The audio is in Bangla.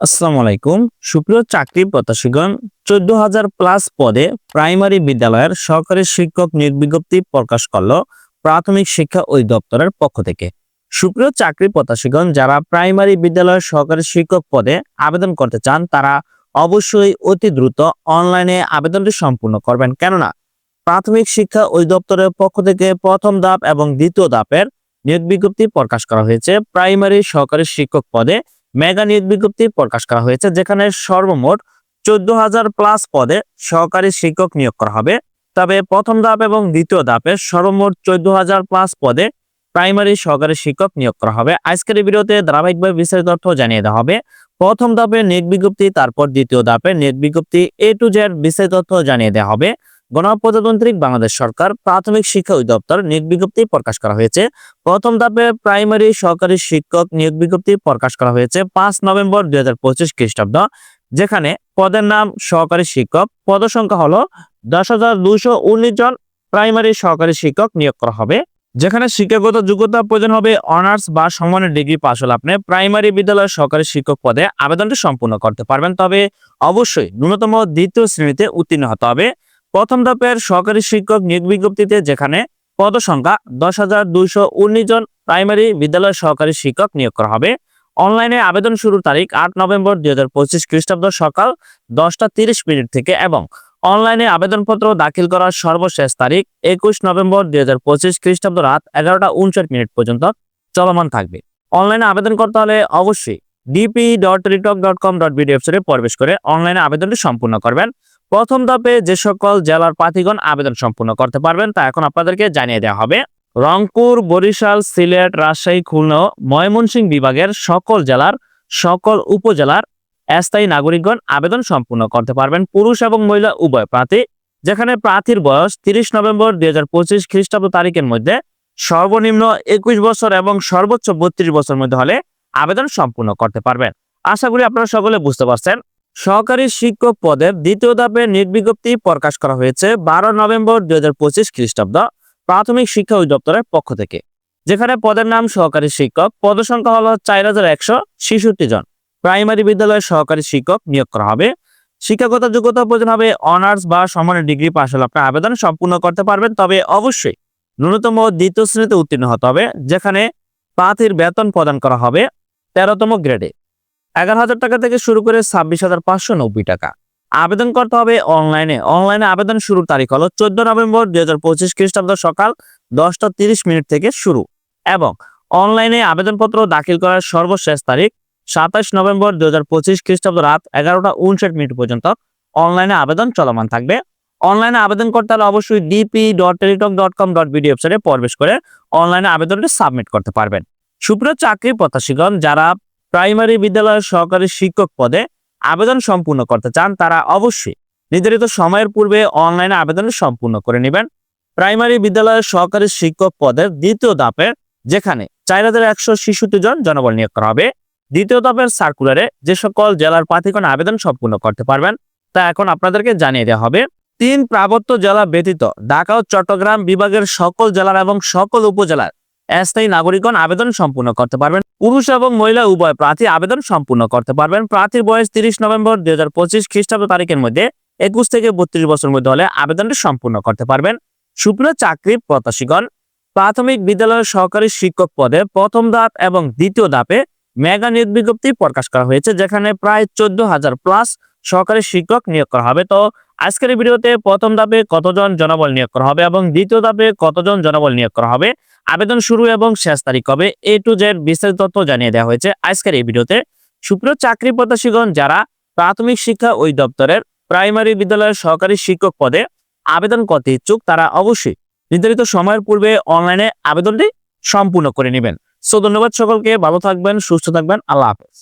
আসসালামু আলাইকুম। সুপ্রিয় চাকরি প্রত্যাশীগণ চোদ্দ হাজার প্লাস পদে প্রাইমারি বিদ্যালয়ের সহকারী শিক্ষক নিয়োগ বিজ্ঞপ্তি প্রকাশ করল প্রাথমিক শিক্ষা অধিদপ্তরের পক্ষ থেকে। সুপ্রিয় চাকরি প্রত্যাশীগণ, যারা প্রাইমারি বিদ্যালয়ের সহকারী শিক্ষক পদে আবেদন করতে চান, তারা অবশ্যই অতি দ্রুত অনলাইনে আবেদনটি সম্পূর্ণ করবেন। কেননা, প্রাথমিক শিক্ষা অধিদপ্তরের পক্ষ থেকে প্রথম ধাপ এবং দ্বিতীয় ধাপের নিয়োগ বিজ্ঞপ্তি প্রকাশ করা হয়েছে। প্রাইমারি সহকারী শিক্ষক পদে মেগা নিয়োগ বিজ্ঞপ্তি প্রকাশ করা হয়েছে, যেখানে সর্বমোট চোদ্দ হাজার প্লাস পদে সহকারী শিক্ষক নিয়োগ করা হবে। তবে প্রথম ধাপ এবং দ্বিতীয় ধাপে সর্বমোট চোদ্দ হাজার প্লাস পদে প্রাইমারি সহকারী শিক্ষক নিয়োগ করা হবে। আজকের ভিডিওতে ধারাবাহিকভাবে বিস্তারিত তথ্য জানিয়ে দেওয়া হবে। প্রথম ধাপে নিয়োগ বিজ্ঞপ্তি, তারপর দ্বিতীয় ধাপে নিয়োগ বিজ্ঞপ্তি, এ টু জেড বিস্তারিত তথ্য জানিয়ে দেওয়া হবে। গণপ্রজাতান্ত্রিক বাংলাদেশ সরকার প্রাথমিক শিক্ষা অধিদপ্তর নিয়োগ বিজ্ঞপ্তি প্রকাশ করা হয়েছে। প্রথম ধাপে প্রাইমারি সহকারী শিক্ষক নিয়োগ বিজ্ঞপ্তি প্রকাশ করা হয়েছে পাঁচ নভেম্বর দুই হাজার পঁচিশ খ্রিস্টাব্দ, যেখানে পদের নাম সহকারী শিক্ষক পদ সংখ্যা হলো দশ হাজার দুইশো উনিশ জন প্রাইমারি সহকারী শিক্ষক নিয়োগ করা হবে, যেখানে শিক্ষাগত যোগ্যতা প্রয়োজন হবে অনার্স বা সমানের ডিগ্রি পাশ হলে আপনি প্রাইমারি বিদ্যালয়ের সহকারী শিক্ষক পদে আবেদনটি সম্পূর্ণ করতে পারবেন। তবে অবশ্যই ন্যূনতম দ্বিতীয় শ্রেণীতে উত্তীর্ণ হতে হবে। প্রথম ধাপের সহকারী শিক্ষক নিয়োগ বিজ্ঞপ্তিতে যেখানে পদ সংখ্যা দশ হাজার দুইশো উনিশ জন প্রাইমারি বিদ্যালয় সহকারী শিক্ষক নিয়োগ করা হবে। অনলাইনে আবেদন শুরুর তারিখ আট নভেম্বর দুই হাজার পঁচিশ খ্রিস্টাব্দ সকাল দশটা তিরিশ মিনিট থেকে এবং অনলাইনে আবেদনপত্র দাখিল করার সর্বশেষ তারিখ একুশ নভেম্বর দুই হাজার পঁচিশ খ্রিস্টাব্দ রাত এগারোটা উনষাট মিনিট পর্যন্ত চলমান থাকবে। অনলাইনে আবেদন করতে হলে অবশ্যই ডিপি ডট রিটক ডট কম ডট বিডি ওয়েবসাইটে প্রবেশ করে অনলাইনে আবেদনটি সম্পূর্ণ করবেন। প্রথম ধাপে যে সকল জেলার প্রার্থীগণ আবেদন সম্পূর্ণ করতে পারবেন, তা এখন আপনাদেরকে জানিয়ে দেওয়া হবে। রংপুর, বরিশাল, সিলেট, রাজশাহী, খুলনা ও ময়মনসিংহ বিভাগের সকল জেলার, সকল উপজেলার স্থায়ী নাগরিকগণ আবেদন সম্পূর্ণ করতে পারবেন, পুরুষ এবং মহিলা, উভয় প্রার্থী, যেখানে প্রার্থীর বয়স তিরিশ নভেম্বর দুই হাজার পঁচিশ খ্রিস্টাব্দ তারিখের মধ্যে সর্বনিম্ন একুশ বছর এবং সর্বোচ্চ বত্রিশ বছর মধ্যে হলে আবেদন সম্পূর্ণ করতে পারবেন। আশা করি আপনারা সকলে বুঝতে পারছেন। সহকারী শিক্ষক পদের দ্বিতীয় ধাপে নির্বিজ্ঞপ্তি প্রকাশ করা হয়েছে বারো নভেম্বর দুই হাজার পঁচিশ খ্রিস্টাব্দ প্রাথমিক শিক্ষা অধিদপ্তরের পক্ষ থেকে, যেখানে পদের নাম সহকারী শিক্ষক, পদ সংখ্যা হলো চার হাজার একশো ছেষট্টি জন। প্রাইমারি বিদ্যালয়ের সহকারী শিক্ষক নিয়োগ করা হবে। শিক্ষাগত যোগ্যতা প্রয়োজন হবে, অনার্স বা সমানের ডিগ্রি পাশ হলে আপনি আবেদন সম্পূর্ণ করতে পারবেন, তবে অবশ্যই ন্যূনতম দ্বিতীয় শ্রেণীতে উত্তীর্ণ হতে হবে, যেখানে প্রার্থীর বেতন প্রদান করা হবে তেরোতম গ্রেডে এগারো হাজার টাকা থেকে শুরু করে ছাব্বিশ হাজার পাঁচশো নব্বই টাকা। আবেদন করতে হবে অনলাইনে। অনলাইনে আবেদন শুরুর তারিখ হলো চোদ্দ নভেম্বর দুই হাজার পঁচিশ খ্রিস্টাব্দ সকাল দশটা তিরিশ মিনিট থেকে শুরু। এবং অনলাইনে আবেদনপত্র দাখিল করার সর্বশেষ তারিখ সাতাশ নভেম্বর দুই হাজার পঁচিশ খ্রিস্টাব্দ রাত এগারোটা উনষাট মিনিট পর্যন্ত অনলাইনে আবেদন চলমান থাকবে। অনলাইনে আবেদন করতে হলে অবশ্যই DP dot Teletalk dot com dot BD ওয়েবসাইটে প্রবেশ করে অনলাইনে আবেদনটি সাবমিট করতে পারবেন। সুপ্রিয় চাকরি প্রত্যাশীগণ, যারা প্রাইমারি বিদ্যালয়ের সহকারী শিক্ষক পদে আবেদন সম্পূর্ণ করতে চান, তারা অবশ্যই নির্ধারিত সময়ের পূর্বে অনলাইনে আবেদন সম্পূর্ণ করে নেবেন। প্রাইমারি বিদ্যালয়ের সহকারী শিক্ষক পদের দ্বিতীয় ধাপে, যেখানে চার হাজার একশো শিশুটি জন জনবল নিয়োগ করা হবে। দ্বিতীয় ধাপের সার্কুলারে যে সকল জেলার প্রার্থীগণ আবেদন সম্পূর্ণ করতে পারবেন, তা এখন আপনাদেরকে জানিয়ে দেওয়া হবে। তিন প্রাবত্য জেলা ব্যতীত ঢাকা ও চট্টগ্রাম বিভাগের সকল জেলার এবং সকল উপজেলার স্থায়ী নাগরিকগণ আবেদন সম্পূর্ণ করতে পারবেন। পুরুষ এবং মহিলা উভয় প্রার্থী আবেদন সম্পূর্ণ করতে পারবেন। প্রার্থীর বয়স তিরিশ নভেম্বর দুই হাজার পঁচিশ খ্রিস্টাব্দ তারিখের মধ্যে একুশ থেকে বত্রিশ বছর মধ্যে হলে আবেদনটি সম্পূর্ণ করতে পারবেন। সুপ্রিয় চাকরি প্রত্যাশীগণ, প্রাথমিক বিদ্যালয়ের সহকারী শিক্ষক পদে প্রথম ধাপ এবং দ্বিতীয় ধাপে মেগা নিয়োগ বিজ্ঞপ্তি প্রকাশ করা হয়েছে, যেখানে প্রায় চোদ্দ হাজার প্লাস সহকারী শিক্ষক নিয়োগ করা হবে। তো আজকের ভিডিওতে প্রথম ধাপে কতজন জনবল নিয়োগ করা হবে এবং দ্বিতীয় ধাপে কতজন জনবল নিয়োগ করা হবে, আবেদন শুরু এবং শেষ তারিখ কবে, এ টু জেড বিস্তারিত তথ্য জানিয়ে দেওয়া হয়েছে আজকের এই ভিডিওতে। সুপ্রিয় চাকরি প্রত্যাশীগণ, যারা প্রাথমিক শিক্ষা ওই দপ্তরের প্রাইমারি বিদ্যালয়ের সহকারী শিক্ষক পদে আবেদন করতে ইচ্ছুক, তারা অবশ্যই নির্ধারিত সময়ের পূর্বে অনলাইনে আবেদনটি সম্পূর্ণ করে নেবেন। সো ধন্যবাদ সকলকে, ভালো থাকবেন, সুস্থ থাকবেন, আল্লাহ হাফেজ।